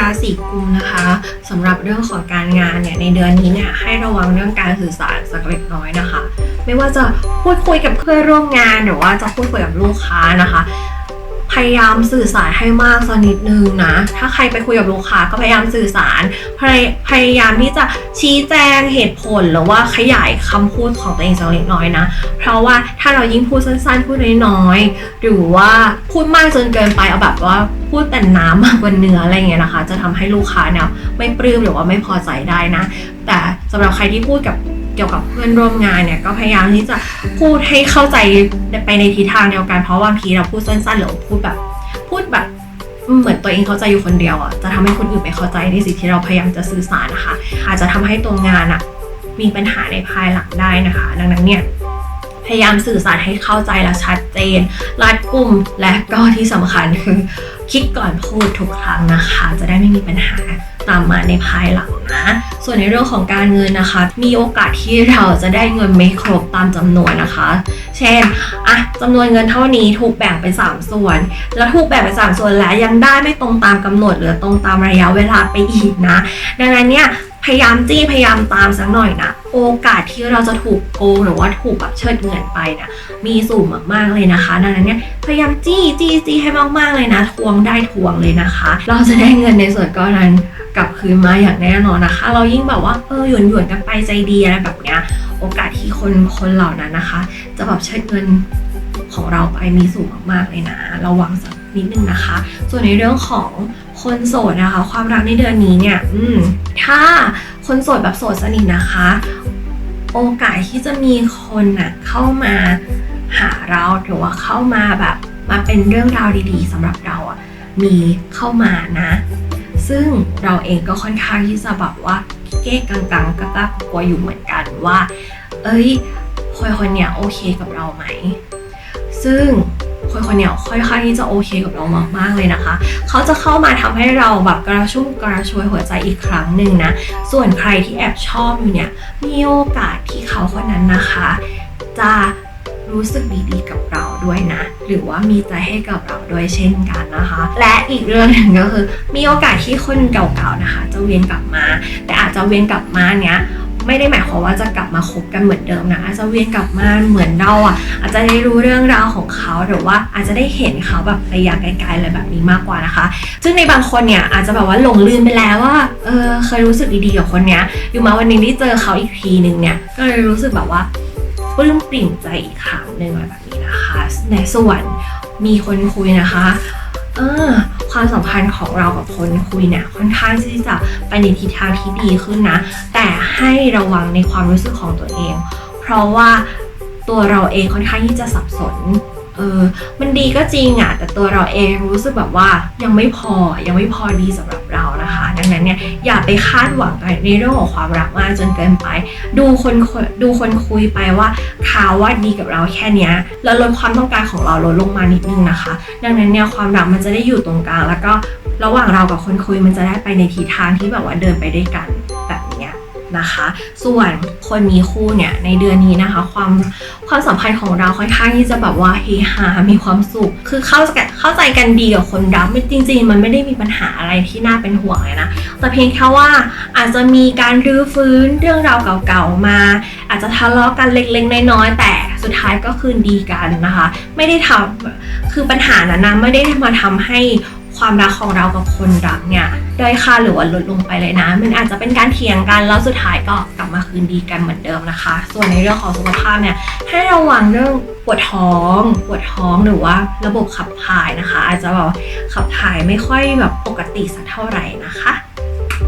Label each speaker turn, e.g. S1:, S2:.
S1: ราศีกุมนะคะสำหรับเรื่องของการงานเนี่ยในเดือนนี้เนี่ยให้ระวังเรื่องการสื่อสารสักเล็กน้อยนะคะ ไม่ว่าจะพูดคุยกับเพื่อนร่วมงานหรือว่าจะพูดคุยกับลูกค้านะคะ ยายามสื่อสารให้มากสักนิดนึงนะ ถ้าใครไปคุยกับลูกค้าก็พยายามสื่อสาร พยพยายามที่จะชี้แจงเหตุผลหรือว่าขยายคำพูดของตัวเองสักเล็กน้อยนะ เพราะว่าถ้าเรายิ่งพูดสั้นๆ พูดน้อยๆ หรือว่าพูดมากจนเกินไปเอาแบบว่าพูดแต่น้ำมากกว่าเนื้ออะไรเงี้ยนะคะ จะทำให้ลูกค้าเนี่ยไม่ปลื้มหรือว่าไม่พอใจได้นะ แต่สำหรับใครที่พูดกับ กี่ยวกับเพื่อนร่วมงานเนี่ยก็พยายามที่จะพูดให้เข้าใจไปในทิศทางเดียวกันเพราะบางทีเราพูดสั้นๆหรือพูดแบบ พูดแบบเหมือนตัวเองเข้าใจอยู่คนเดียวอะจะทำให้คนอื่นไม่เข้าใจในสิ่งที่เราพยายามจะสื่อสารนะคะ อาจจะทำให้ตัวงานอะมีปัญหาในภายหลังได้นะคะ ดังนั้นเนี่ยพยายามสื่อสารให้เข้าใจและชัดเจน รัดกุมและก็ที่สำคัญคือคิดก่อนพูดทุกครั้งนะคะ จะได้ไม่มีปัญหาตามมาในภายหลังนะ ส่วนในเรื่องของการเงินนะคะ มีโอกาสที่เราจะได้เงินไม่ครบตามจำนวนนะคะ เช่นอะจำนวนเงินเท่านี้ถูกแบ่งเป็น3ส่วน แล้วถูกแบ่งเป็น3ส่วนแล้วยังได้ไม่ตรงตามกำหนดหรือตรงตามระยะเวลาไปอีกนะ ดังนั้นเนี่ย พยายามจี้พยายามตามสักหน่อยนะโอกาสที่เราจะถูกโกงหรือว่าถูกแบบเชิดเงินไปนี่ยมีสูงมากๆเลยนะคะ ดังนั้นเนี่ยพยายามจี้จี้จี้ให้มากๆเลยนะ ทวงได้ทวงเลยนะคะ เราจะได้เงินในส่วนก้อนนั้นกลับคืนมาอย่างแน่นอนนะคะ เรายิ่งแบบว่าเออหยวนหยวนกันไปใจดีอะไรแบบเนี้ยโอกาสที่คนคนเหล่านั้นนะคะ จะแบบเชิดเงินของเราไปมีสูงมากๆเลยนะ ระวังสัก นิดนึงนะคะ ส่วนในเรื่องของคนโสดนะคะ ความรักในเดือนนี้เนี่ยอืมถ้าคนโสดแบบโสดสนิทนะคะ โอกาสที่จะมีคนน่ะเข้ามาหาเราหรือว่าเข้ามาแบบมาเป็นเรื่องราวดีๆสำหรับเราอะมีเข้ามานะ ซึ่งเราเองก็ค่อนข้างที่จะแบบว่าเก้กังกังๆกล้ากลัวอยู่เหมือนกันว่า เอ้ยคนคนเนี้ยโอเคกับเราไหม ซึ่ง คนคนเนี้ยค่อนข้างที่จะโอเคกับเรามากๆเลยนะคะ เขาจะเข้ามาทำให้เราแบบกระชุ่มกระชวยหัวใจอีกครั้งหนึ่งนะ ส่วนใครที่แอบชอบอยู่เนี่ย มีโอกาสที่เขาคนนั้นนะคะ จะรู้สึกดีๆกับเราด้วยนะ หรือว่ามีใจให้กับเราด้วยเช่นกันนะคะ และอีกเรื่องหนึ่งก็คือ มีโอกาสที่คนเก่าๆนะคะ จะเวียนกลับมา แต่อาจจะเวียนกลับมาเนี้ย ไม่ได้หมายความว่าจะกลับมาคบกันเหมือนเดิมนะอาจจะเวียนกลับมาเหมือนเราอะ อาจจะได้รู้เรื่องราวของเขาหรือว่าอาจจะได้เห็นเขาแบบระยะไกลๆอะไรแบบนี้มากกว่านะคะ ซึ่งในบางคนเนี่ยอาจจะแบบว่าหลงลืมไปแล้วว่าเออเคยรู้สึกดีๆกับคนเนี้ยอยู่มาวันหนึงที่เจอเขาอีกทีหนึ่งเนี่ยก็เลยรู้สึกแบบว่าปลื้มปริ่มใจอีกครั้งหนึ่งอะไรแบบนี้นะคะในส่วนมีคนคุยนะคะ เออ ความสัมพันธ์ของเรากับคนคุยเนี่ยค่อนข้างที่จะไปในทิศทางที่ดีขึ้นนะ แต่ให้ระวังในความรู้สึกของตัวเอง เพราะว่าตัวเราเองค่อนข้างที่จะสับสนเออมันดีก็จริงอะ่ะแต่ตัวเราเองรู้สึกแบบว่ายังไม่พอยังไม่พอดีสำหรับเรานะคะ ดังนั้นเนี่ยอย่าไปคาดหวังในเรื่องของความรักมากจนเกินไป ดูคนดูคนคุยไปว่าเขาว่าดีกับเราแค่นี้แล้วลดความต้องการของเราลดลงมานิดนึงนะคะ ดังนั้นเนี่ยความรักมันจะได้อยู่ตรงกลาง แล้วก็ระหว่างเรากับคนคุยมันจะได้ไปในทิศทางที่แบบว่าเดินไปด้วยกัน นะคะ ส่วนคนมีคู่เนี่ยในเดือนนี้นะคะ ความความสัมพันธ์ของเราค่อนข้างที่จะแบบว่าเฮฮา มีความสุข คือเข้าเข้าใจกันดีกับคนรักไม่จริง ๆ มันไม่ได้มีปัญหาอะไรที่น่าเป็นห่วงเลยนะ แต่เพียงแค่ว่าอาจจะมีการรื้อฟื้นเรื่องราวเก่าๆมา อาจจะทะเลาะกันเล็กๆน้อยๆแต่สุดท้ายก็คืนดีกันนะคะ ไม่ได้ทำคือปัญหานั้นนะไม่ได้มาทำให้ ความรักของเรากับคนรักเนี่ยด้อยค่าหรือว่าลดลงไปเลยนะ มันอาจจะเป็นการเถียงกันแล้วสุดท้ายก็กลับมาคืนดีกันเหมือนเดิมนะคะ ส่วนในเรื่องของสุขภาพเนี่ยให้ระวังเรื่องปวดท้องปวดท้องหรือว่าระบบขับถ่ายนะคะ อาจจะแบบขับถ่ายไม่ค่อยแบบปกติสักเท่าไหร่นะคะ